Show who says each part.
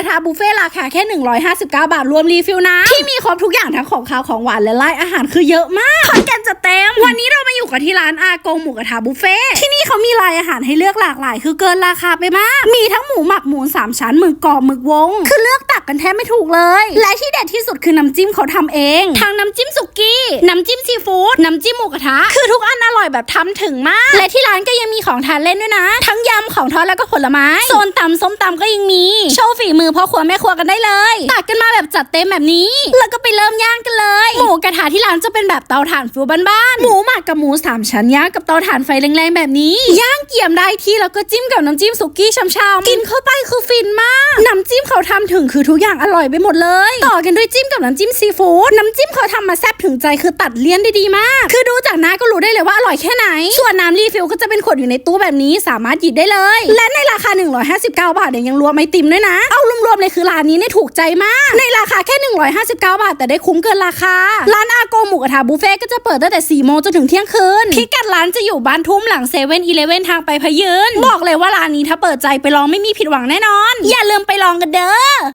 Speaker 1: ระทะบุฟเฟ่ต์ราคาแค่ 159 บาท รวมรีฟิลนะที่มีครบทุกอย่างทั้งของคาวของหวานและไล่อาหารคือเยอะมากคอนแกนจะเต็ม วันนี้เรามาอยู่กันที่ร้านอากงหมูกระทะบุฟเฟ่ต์ที่นี่เขามีรายอาหารให้เลือกหลากหลาย คือเกินราคาไปมาก มีทั้งหมูหมักหมูสามชั้นหมึกกรอบหมึกวง คือเลือกตักกันแทบไม่ถูกเลย และที่เด็ดที่สุดคือน้ำจิ้มเขาทำเองทั้งน้ำจิ้มสุกี้น้ำจิ้มซีฟู้ดน้ำจิ้มหมูกระทะคือทุกอันอร่อยแบบทำถึงมาก และที่ร้านก็ยังมีของทานเล่นด้วยนะ ทั้งยำของทอดแล้วก็ผลไม้โซนตำส้มตำก็ยังมี โชว์ฝีมือพ่อครัวแม่ครัวกันได้เลยตักกันมาแบบจัดเต็มแบบนี้ แล้วก็ไปเริ่มย่างกันเลย หมูกระทะที่ร้านจะเป็นแบบเตาถ่านฟิวบ้านๆหมูหมักกับหมูสามชั้นย่างกับเตาถ่านไฟแรงๆแบบนี้ ย่างเกี่ยมได้ที่แล้วก็จิ้มกับน้ำจิ้มสุกี้ช่ำๆกินเข้าไปคือฟินมาก น้ำจิ้มเขาทำถึงคือทุกอย่างอร่อยไปหมดเลย ต่อกันด้วยจิ้มกับน้ำจิ้มซีฟู้ดน้ำจิ้มเขาทำมาแซ่บถึงใจคือตัดเลี่ยนได้ดีมาก คือดูจากหน้าก็รู้ได้เลยว่าอร่อยแค่ไหน ส่วนน้ำรีฟิลก็จะเป็นขวดอยู่ในตู้แบบนี้สามารถหยิบได้เลย และในราคา 159 บาทเนี่ยยังรวมไอติมด้วยนะ เอารวมๆเลยคือร้านนี้เนี่ยถูกใจมาก ในราคาแค่ 159 บาท แต่ได้คุ้มเกินราคา ร้านอาโกหมูกระทะบุฟเฟ่ก็จะเปิดตั้งแต่4โมงจนถึงเที่ยงคืนพิกัดร้านจะอยู่บ้านทุ่มหลังเซเว่นอีเลเว่นทางไปพยืน บอกเลยว่าร้านนี้ถ้าเปิดใจไปลองไม่มีผิดหวังแน่นอน อย่าลืมไปลองกันเด้อ